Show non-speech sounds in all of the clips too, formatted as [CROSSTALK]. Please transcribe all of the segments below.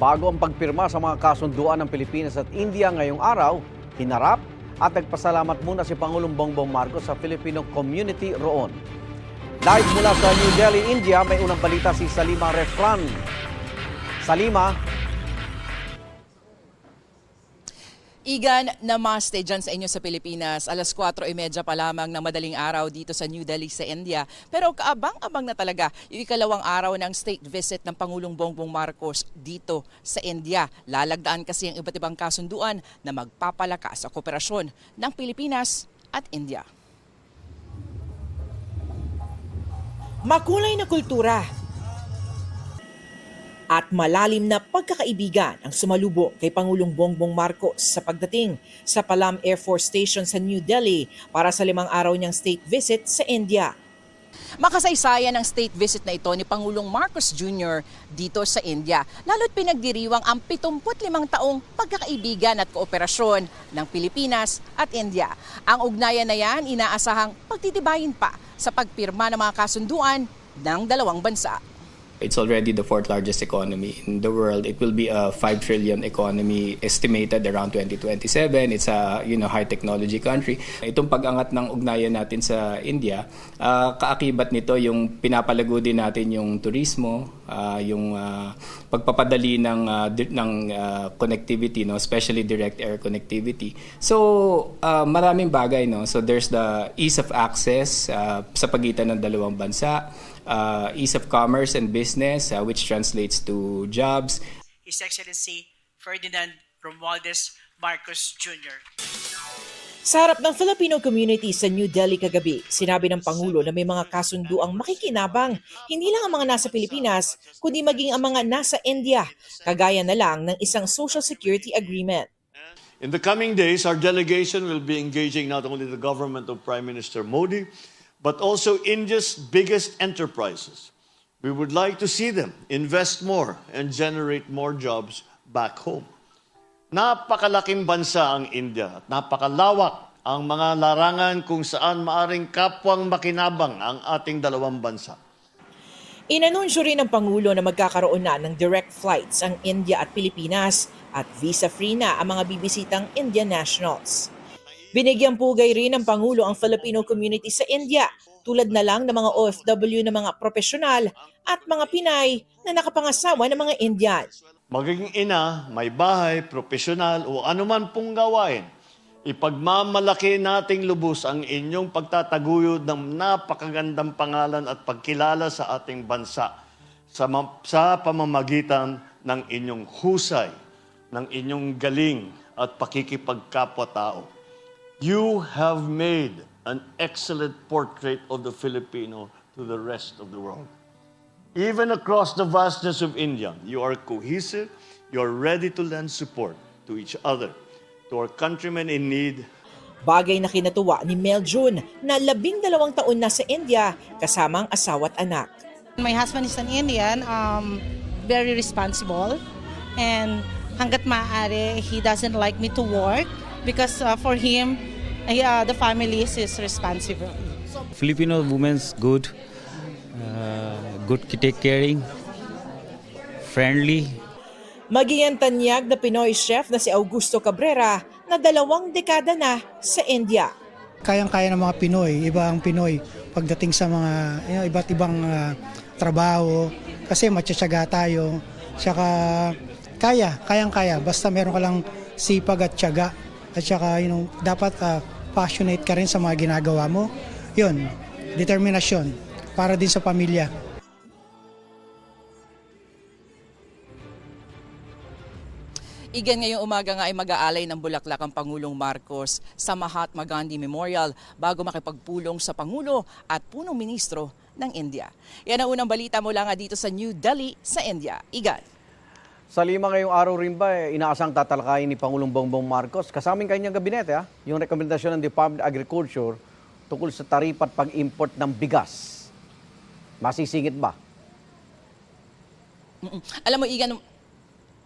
Bago ang pagpirma sa mga kasunduan ng Pilipinas at India ngayong araw, hinarap at nagpasalamat muna si Pangulong Bongbong Marcos sa Filipino community roon. Live mula sa New Delhi, India, may unang balita si Salima Refran. Salima, Igan, namaste dyan sa inyo sa Pilipinas. Alas 4.30 pa lamang ng madaling araw dito sa New Delhi sa India. Pero kaabang-abang na talaga yung ikalawang araw ng state visit ng Pangulong Bongbong Marcos dito sa India. Lalagdaan kasi ang iba't ibang kasunduan na magpapalakas sa kooperasyon ng Pilipinas at India. Makulay na kultura at malalim na pagkakaibigan ang sumalubong kay Pangulong Bongbong Marcos sa pagdating sa Palam Air Force Station sa New Delhi para sa limang araw niyang state visit sa India. Makasaysayan ang state visit na ito ni Pangulong Marcos Jr. dito sa India. Lalo't pinagdiriwang ang 75 taong pagkakaibigan at kooperasyon ng Pilipinas at India. Ang ugnayan na yan inaasahang pagtitibayin pa sa pagpirma ng mga kasunduan ng dalawang bansa. It's already the fourth largest economy in the world. It will be a 5 trillion economy estimated around 2027. It's a you know high technology country. Itong pag-angat ng ugnayan natin sa India, ah, kaakibat nito yung pinapalago din natin yung turismo, ah, yung ah, pagpapadali ng di- ng ah, connectivity no, especially direct air connectivity. So, ah, maraming bagay no. So there's the ease of access ah, sa pagitan ng dalawang bansa uh, ease of commerce and business, uh, which translates to jobs. His Excellency Ferdinand Romualdez Marcos Jr. Sa harap ng Filipino community sa New Delhi kagabi, sinabi ng Pangulo na may mga kasunduang makikinabang hindi lang ang mga nasa Pilipinas, kundi maging ang mga nasa India, kagaya na lang ng isang social security agreement. In the coming days, our delegation will be engaging not only the government of Prime Minister Modi, but also India's biggest enterprises. We would like to see them invest more and generate more jobs back home. Napakalaking bansa ang India at napakalawak ang mga larangan kung saan maaring kapwang makinabang ang ating dalawang bansa. Inanunsyo rin ng Pangulo na magkakaroon na ng direct flights ang India at Pilipinas at visa-free na ang mga bibisitang Indian nationals. Binigyang pugay rin ng Pangulo ang Filipino community sa India tulad na lang ng mga OFW na mga profesional at mga Pinay na nakapangasawa ng mga Indian. Magiging ina, may bahay, profesional o anuman pong gawain, ipagmamalaki nating lubos ang inyong pagtataguyod ng napakagandang pangalan at pagkilala sa ating bansa sa, sa pamamagitan ng inyong husay, ng inyong galing at pakikipagkapwa-tao. You have made an excellent portrait of the Filipino to the rest of the world. Even across the vastness of India, you are cohesive, you are ready to lend support to each other, to our countrymen in need, Bagay na kinatuwa ni Mel June na labing dalawang taon na sa India kasama ang asawa at anak. My husband is an Indian, um, very responsible, and hanggat maaari, he doesn't like me to work because uh, for him, uh, the family is responsible. Filipino women's good, uh, good take caring, friendly. Maging ang tanyag na Pinoy chef na si Augusto Cabrera na dalawang dekada na sa India. kayang-kaya ng mga Pinoy, iba ang Pinoy pagdating sa mga you know, iba't ibang ah, trabaho kasi matyatsyaga tayo. Tsaka kaya, kayang-kaya basta meron ka lang sipag at tiyaga at tsaka you know, dapat ah, passionate ka rin sa mga ginagawa mo. 'Yun, determinasyon para din sa pamilya. Igan ngayong umaga nga ay mag-aalay ng bulaklak ang Pangulong Marcos sa Mahatma Gandhi Memorial bago makipagpulong sa Pangulo at punong ministro ng India. Yan ang unang balita mula nga dito sa New Delhi sa India. Igan. Salima ngayong araw rin ba, eh, inaasang tatalakayin ni Pangulong Bongbong Marcos kasaming kanyang gabinete, ha? yung rekomendasyon ng Department of Agriculture tungkol sa tarif at pag-import ng bigas. Masisingit ba? Mm-mm. Alam mo, Igan,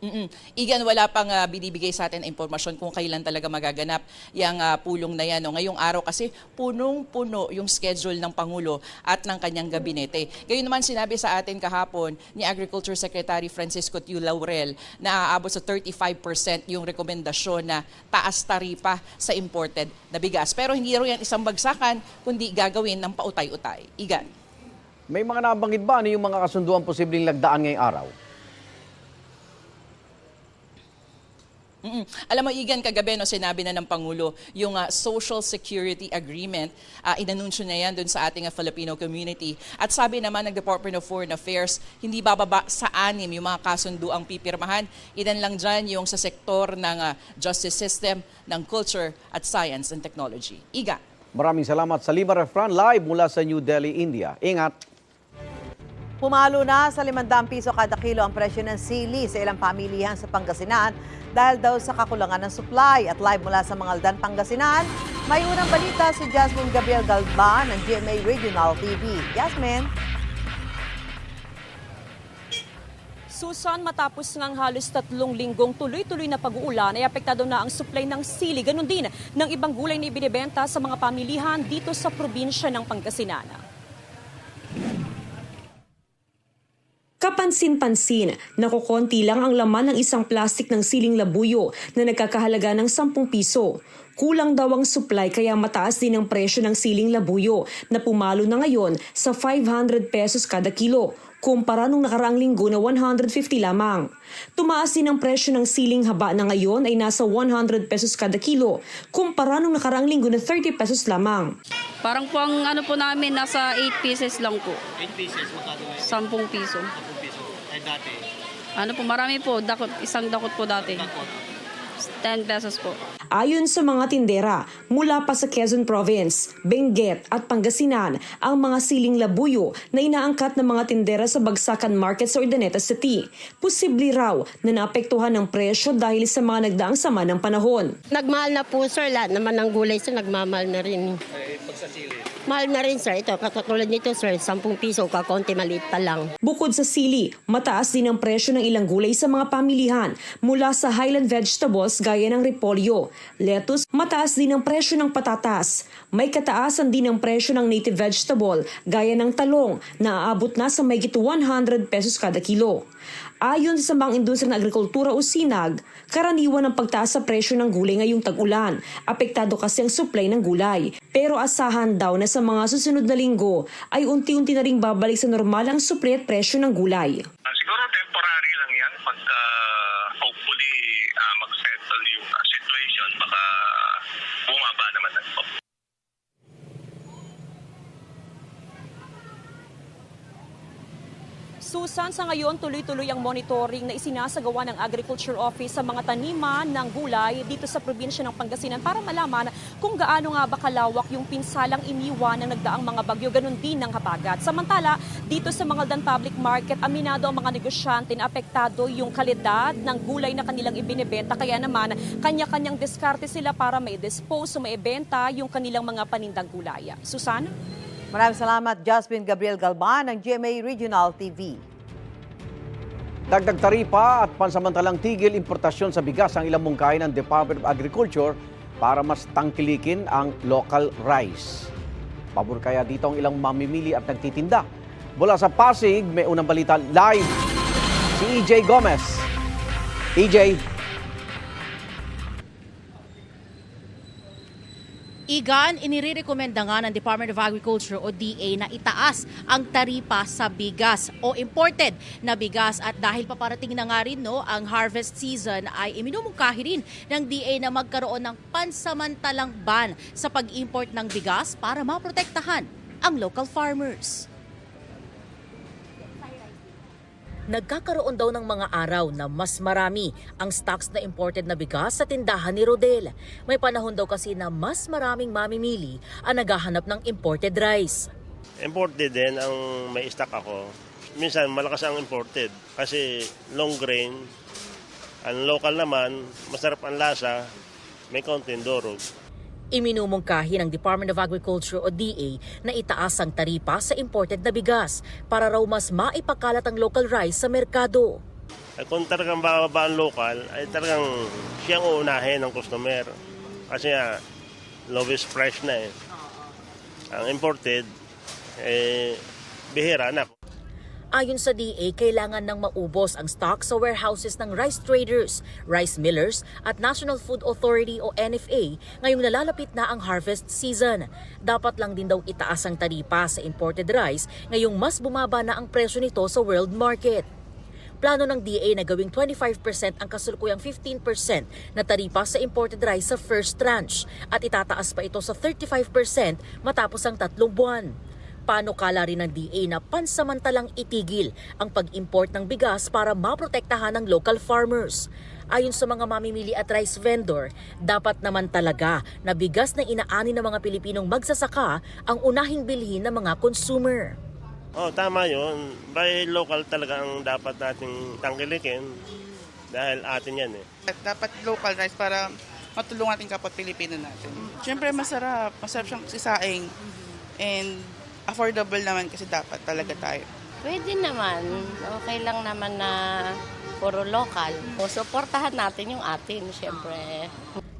Mm-mm. Igan, wala pang ah, binibigay sa atin impormasyon kung kailan talaga magaganap yung ah, pulong na yan. No? Ngayong araw kasi punong-puno yung schedule ng Pangulo at ng kanyang gabinete. Gayon naman sinabi sa atin kahapon ni Agriculture Secretary Francisco Tiu Laurel na aabot sa 35% yung rekomendasyon na taas taripa sa imported na bigas. Pero hindi raw yan isang bagsakan, kundi gagawin ng pautay-utay. Igan. May mga nabanggit ba ano yung mga kasunduan posibleng lagdaan ngayong araw? Mm-mm. Alam mo, Igan, kagabi no, sinabi na ng Pangulo yung ah, Social Security Agreement. Uh, inanunsyo na yan dun sa ating ah, Filipino community. At sabi naman ng Department of Foreign Affairs, hindi bababa sa anim yung mga kasunduang pipirmahan. Ilan lang dyan yung sa sektor ng ah, justice system, ng culture at science and technology. Iga. Maraming salamat sa Lima Refran live mula sa New Delhi, India. Ingat! Pumalo na sa 500 piso kada kilo ang presyo ng sili sa ilang pamilihan sa Pangasinan dahil daw sa kakulangan ng supply. At live mula sa Mangaldan, Pangasinan, may unang balita si Jasmine Gabriel Galban ng GMA Regional TV. Jasmine? Susan, matapos ngang halos tatlong linggong tuloy-tuloy na pag-uulan, ay apektado na ang supply ng sili. Ganon din ng ibang gulay na ibinibenta sa mga pamilihan dito sa probinsya ng Pangasinan. Kapansin-pansin, nakukonti lang ang laman ng isang plastic ng siling labuyo na nagkakahalaga ng 10 piso. Kulang daw ang supply kaya mataas din ang presyo ng siling labuyo na pumalo na ngayon sa 500 pesos kada kilo kumpara nung nakaraang linggo na 150 lamang. Tumaas din ang presyo ng siling haba na ngayon ay nasa 100 pesos kada kilo kumpara nung nakaraang linggo na 30 pesos lamang. Parang po ang ano po namin, nasa 8 pieces lang po. 8 pieces, magkano 10 piso. 10 piso. Ay dati, Ano po, marami po. Dakot, isang dakot po dati. 10 pesos po. Ayon sa mga tindera, mula pa sa Quezon Province, Benguet at Pangasinan ang mga siling labuyo na inaangkat ng mga tindera sa Bagsakan Market sa Urdaneta City. Posible raw na naapektuhan ng presyo dahil sa mga nagdaang sama ng panahon. Nagmahal na po sir, lahat naman ng gulay sir, nagmamahal na rin. Mahal na rin sir, ito katulad nito sir, 10 piso, kakonti maliit pa lang. Bukod sa sili, mataas din ang presyo ng ilang gulay sa mga pamilihan mula sa highland vegetables gaya ng repolyo, lettuce, mataas din ang presyo ng patatas. May kataasan din ang presyo ng native vegetable gaya ng talong na aabot na sa may 100 pesos kada kilo. Ayon sa mga industriya ng agrikultura o sinag, karaniwan ang pagtaas sa presyo ng gulay ngayong tag-ulan. Apektado kasi ang supply ng gulay. Pero asahan daw na sa mga susunod na linggo ay unti-unti na ring babalik sa normal ang supply at presyo ng gulay. siguro temporary lang yan. Pagka hopefully ah, mag-settle yung ah, situation, baka bumaba naman na Susan, sa ngayon tuloy-tuloy ang monitoring na isinasagawa ng Agriculture Office sa mga taniman ng gulay dito sa probinsya ng Pangasinan para malaman kung gaano nga ba kalawak yung pinsalang iniwan ng nagdaang mga bagyo, ganun din ng habagat. Samantala, dito sa Mangaldan Public Market, aminado ang mga negosyante na apektado yung kalidad ng gulay na kanilang ibinebenta. Kaya naman, kanya-kanyang diskarte sila para may dispose o maibenta yung kanilang mga panindang gulay. Susan? Maraming salamat, Jasmine Gabriel Galban ng GMA Regional TV. Dagdag taripa at pansamantalang tigil importasyon sa bigas ang ilang mungkahi ng Department of Agriculture para mas tangkilikin ang local rice. Pabor kaya dito ang ilang mamimili at nagtitinda. Mula sa Pasig, may unang balita live si EJ Gomez. EJ, Igan, inirekomenda nga ng Department of Agriculture o DA na itaas ang taripa sa bigas o imported na bigas at dahil paparating na nga rin no, ang harvest season ay iminumungkahi rin ng DA na magkaroon ng pansamantalang ban sa pag-import ng bigas para maprotektahan ang local farmers. Nagkakaroon daw ng mga araw na mas marami ang stocks na imported na bigas sa tindahan ni Rodel. May panahon daw kasi na mas maraming mamimili ang naghahanap ng imported rice. Imported din ang may stock ako. Minsan malakas ang imported kasi long grain. Ang local naman, masarap ang lasa, may konting dorog. Iminumungkahi ng Department of Agriculture o DA na itaas ang taripa sa imported na bigas para raw mas maipakalat ang local rice sa merkado. Kung talagang bababa ang local, ay talagang siyang uunahin ng customer. Kasi nga, lowest price na eh. Ang imported, eh, bihira na. Ayon sa DA, kailangan ng maubos ang stock sa warehouses ng rice traders, rice millers at National Food Authority o NFA ngayong nalalapit na ang harvest season. Dapat lang din daw itaas ang taripa sa imported rice ngayong mas bumaba na ang presyo nito sa world market. Plano ng DA na gawing 25% ang kasulukuyang 15% na taripa sa imported rice sa first tranche at itataas pa ito sa 35% matapos ang tatlong buwan. Panukala rin ng DA na pansamantalang itigil ang pag-import ng bigas para maprotektahan ng local farmers. Ayon sa mga mamimili at rice vendor, dapat naman talaga na bigas na inaani ng mga Pilipinong magsasaka ang unahing bilhin ng mga consumer. Oh, tama yun. By local talaga ang dapat nating tangkilikin dahil atin yan eh. Dapat local rice para matulungan ating kapwa Pilipino natin. Siyempre masarap, masarap siyang isaing and affordable naman kasi dapat talaga tayo. Pwede naman. Okay lang naman na puro local. O, supportahan natin yung atin, syempre.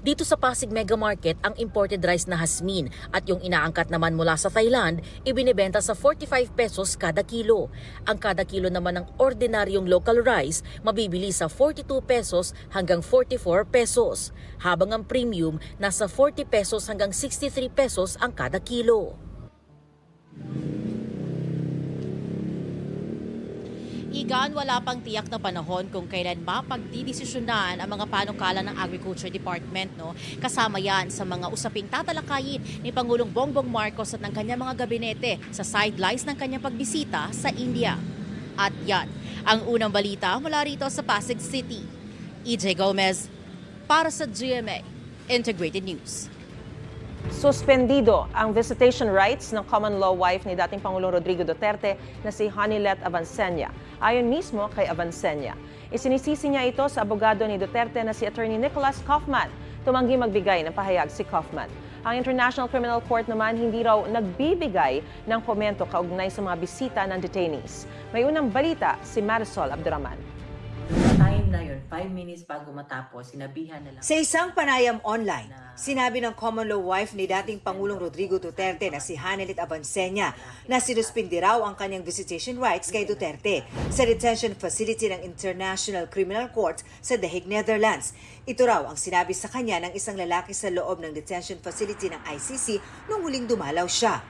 Dito sa Pasig Mega Market, ang imported rice na hasmin at yung inaangkat naman mula sa Thailand, ibinebenta sa 45 pesos kada kilo. Ang kada kilo naman ng ordinaryong local rice mabibili sa 42 pesos hanggang 44 pesos, habang ang premium nasa 40 pesos hanggang 63 pesos ang kada kilo. Igan, wala pang tiyak na panahon kung kailan mapagdidesisyonan ang mga panukala ng Agriculture Department. No? Kasama yan sa mga usaping tatalakayin ni Pangulong Bongbong Marcos at ng kanyang mga gabinete sa sidelines ng kanyang pagbisita sa India. At yan, ang unang balita mula rito sa Pasig City. EJ Gomez, para sa GMA Integrated News. Suspendido ang visitation rights ng common law wife ni dating Pangulong Rodrigo Duterte na si Hanilet Avancenia. Ayon mismo kay Avancenia, isinisisi niya ito sa abogado ni Duterte na si Attorney Nicholas Kaufman. Tumanggi magbigay ng pahayag si Kaufman. Ang International Criminal Court naman hindi raw nagbibigay ng komento kaugnay sa mga bisita ng detainees. May unang balita si Marisol Abduraman. Time na yun, 5 minutes bago matapos, sinabihan na lang. Sa isang panayam online, sinabi ng common law wife ni dating Pangulong Rodrigo Duterte na si Hanelit Abansenya na sinuspindi raw ang kanyang visitation rights kay Duterte sa detention facility ng International Criminal Court sa The Hague, Netherlands. Ito raw ang sinabi sa kanya ng isang lalaki sa loob ng detention facility ng ICC nung huling dumalaw siya.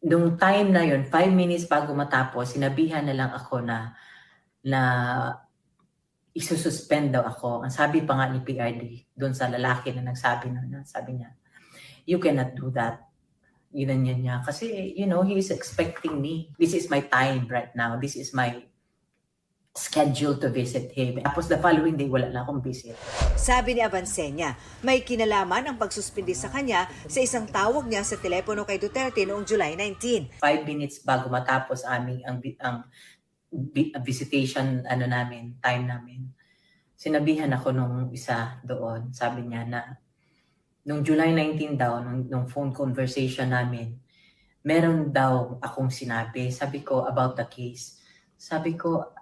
Nung time na yun, 5 minutes bago matapos, sinabihan na lang ako na na isususpend daw ako. Ang sabi pa nga ni PRD doon sa lalaki na nagsabi na, na sabi niya, you cannot do that. Yun niya niya. Kasi, you know, he is expecting me. This is my time right now. This is my schedule to visit him. Tapos the following day, wala na akong visit. Sabi ni Avancenia, may kinalaman ang pagsuspindi sa kanya sa isang tawag niya sa telepono kay Duterte noong July 19. Five minutes bago matapos aming ang, ang visitation ano namin, time namin. Sinabihan ako nung isa doon, sabi niya na nung July 19 daw, nung, nung phone conversation namin, meron daw akong sinabi. Sabi ko about the case. Sabi ko,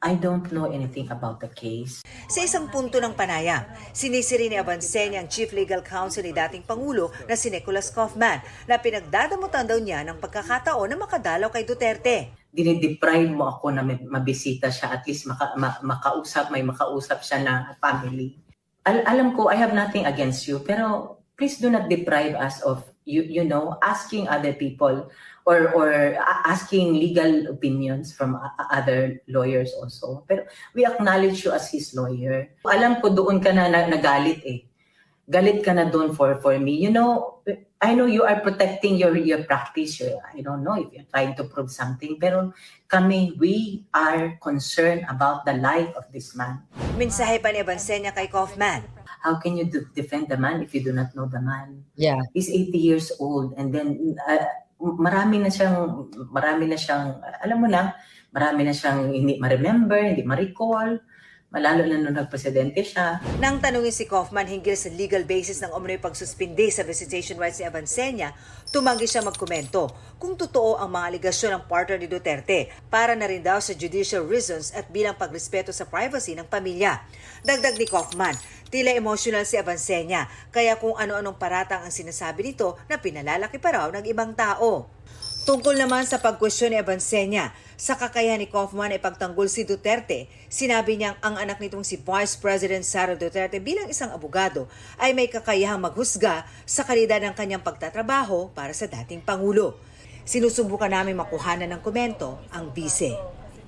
I don't know anything about the case. Sa isang punto ng panayam, sinisiri ni Avancenia ang Chief Legal Counsel ni dating Pangulo na si Nicholas Kaufman na pinagdadamutan daw niya ng pagkakataon na makadalaw kay Duterte. Dinideprive mo ako na mabisita siya, at least maka, ma, makausap, may makausap siya na family. Al- alam ko, I have nothing against you, pero please do not deprive us of, you, you know, asking other people or or asking legal opinions from other lawyers also. Pero we acknowledge you as his lawyer. Alam ko doon ka na nagalit eh. Galit ka na doon for for me. You know, I know you are protecting your your practice. You- I don't know if you're trying to prove something. Pero kami, we are concerned about the life of this man. Mensahe pa ni Avancenia kay Kaufman. How can you de- defend the man if you do not know the man? Yeah. He's 80 years old and then uh, marami na siyang marami na siyang alam mo na, marami na siyang hindi ma-remember, hindi ma-recall. Malalo na nung nagpresidente siya. Nang tanungin si Kaufman hinggil sa legal basis ng umano'y pagsuspindi sa visitation rights ni Avancenia, tumanggi siya magkomento kung totoo ang mga aligasyon ng partner ni Duterte para na rin daw sa judicial reasons at bilang pagrespeto sa privacy ng pamilya. Dagdag ni Kaufman, tila emotional si Avancenia kaya kung ano-anong paratang ang sinasabi nito na pinalalaki pa raw ng ibang tao. Tungkol naman sa pagkwestiyon ni Abansenya, sa kakayahan ni Kaufman ay pagtanggol si Duterte, sinabi niyang ang anak nitong si Vice President Sara Duterte bilang isang abogado ay may kakayahang maghusga sa kalidad ng kanyang pagtatrabaho para sa dating Pangulo. Sinusubukan namin makuhanan ng komento ang bise.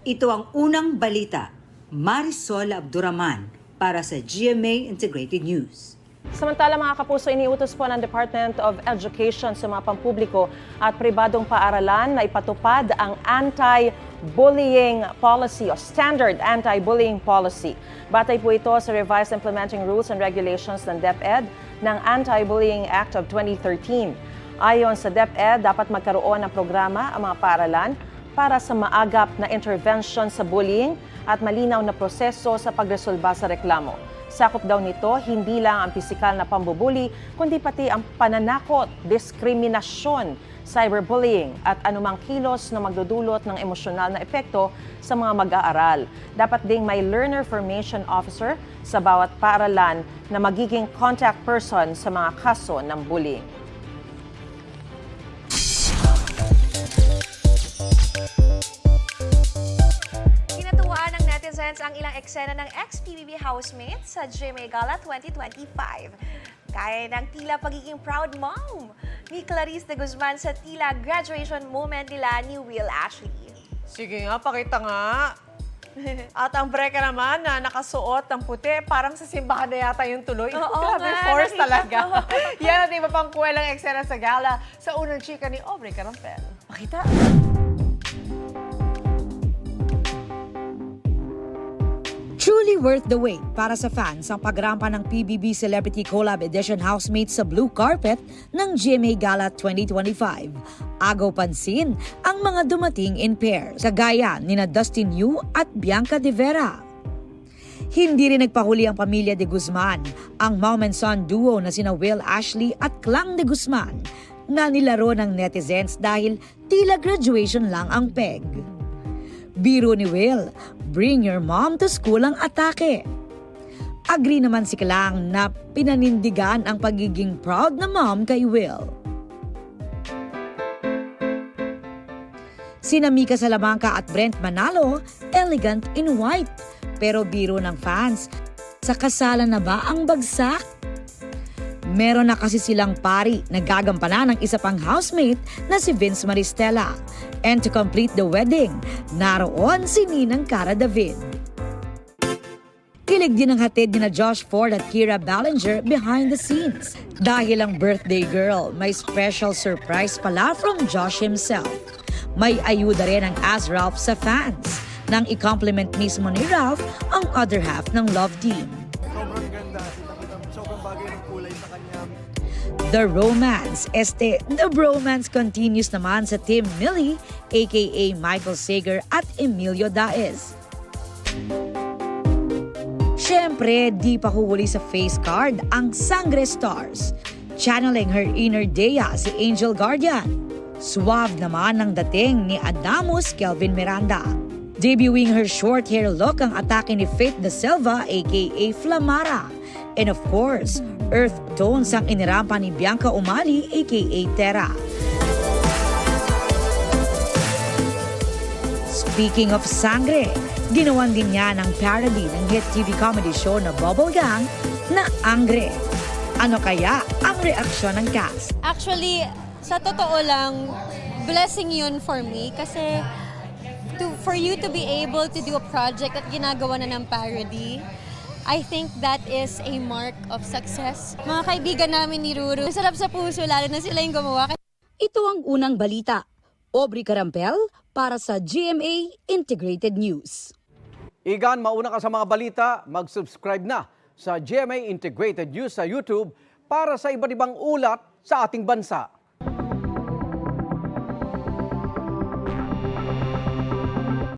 Ito ang unang balita. Marisol Abduraman para sa GMA Integrated News. Samantala mga kapuso, iniutos po ng Department of Education sa mga pampubliko at pribadong paaralan na ipatupad ang anti-bullying policy o standard anti-bullying policy. Batay po ito sa revised implementing rules and regulations ng DepEd ng Anti-Bullying Act of 2013. Ayon sa DepEd, dapat magkaroon ng programa ang mga paaralan para sa maagap na intervention sa bullying at malinaw na proseso sa pagresolba sa reklamo. Sakop daw nito hindi lang ang pisikal na pambubuli, kundi pati ang pananakot, diskriminasyon, cyberbullying at anumang kilos na magdudulot ng emosyonal na epekto sa mga mag-aaral. Dapat ding may learner formation officer sa bawat paaralan na magiging contact person sa mga kaso ng bullying. Netizens ang ilang eksena ng ex-PBB housemate sa GMA Gala 2025. Kaya ng tila pagiging proud mom ni Clarice de Guzman sa tila graduation moment nila ni Will Ashley. Sige nga, pakita nga. At ang breka naman na nakasuot ng puti, parang sa simbahan na yata yung tuloy. Oo [LAUGHS] Grabe, nga, force talaga. [LAUGHS] Yan at iba pang kwelang eksena sa gala sa unang chika ni Aubrey Carampel. Pakita. Truly worth the wait para sa fans ang pagrampa ng PBB Celebrity Collab Edition Housemates sa blue carpet ng GMA Gala 2025. Agaw pansin ang mga dumating in pairs, kagaya ni na Dustin Yu at Bianca De Vera. Hindi rin nagpahuli ang pamilya de Guzman, ang mom and son duo na sina Will Ashley at Clang de Guzman na nilaro ng netizens dahil tila graduation lang ang peg. Biro ni Will, bring your mom to school ang atake. Agree naman si Klang na pinanindigan ang pagiging proud na mom kay Will. Sina Mika Salamanca at Brent Manalo, elegant in white. Pero biro ng fans, sa kasalan na ba ang bagsak? Meron na kasi silang pari na gagampanan ng isa pang housemate na si Vince Maristella. And to complete the wedding, naroon si Ninang Cara David. Kilig din ang hatid ni na Josh Ford at Kira Ballinger behind the scenes. Dahil ang birthday girl, may special surprise pala from Josh himself. May ayuda rin ang As Ralph sa fans nang i-compliment mismo ni Ralph ang other half ng love team. The romance, este, the bromance continues naman sa Team Millie, aka Michael Sager at Emilio Daez. Siyempre, di pa huhuli sa face card ang Sangre Stars. Channeling her inner Dea si Angel Guardian. Suave naman ang dating ni Adamus Kelvin Miranda. Debuting her short hair look ang atake ni Faith De Silva aka Flamara. And of course, earth tones ang inirampa ni Bianca Umali aka Terra. Speaking of sangre, ginawan din niya ng parody ng hit TV comedy show na Bubble Gang na Angre. Ano kaya ang reaksyon ng cast? Actually, sa totoo lang, blessing yun for me kasi to, for you to be able to do a project at ginagawa na ng parody, I think that is a mark of success. Mga kaibigan namin ni Ruru, sarap sa puso lalo na sila yung gumawa. Ito ang unang balita. Aubrey Carampel para sa GMA Integrated News. Igan, mauna ka sa mga balita, mag-subscribe na sa GMA Integrated News sa YouTube para sa iba't ibang ulat sa ating bansa.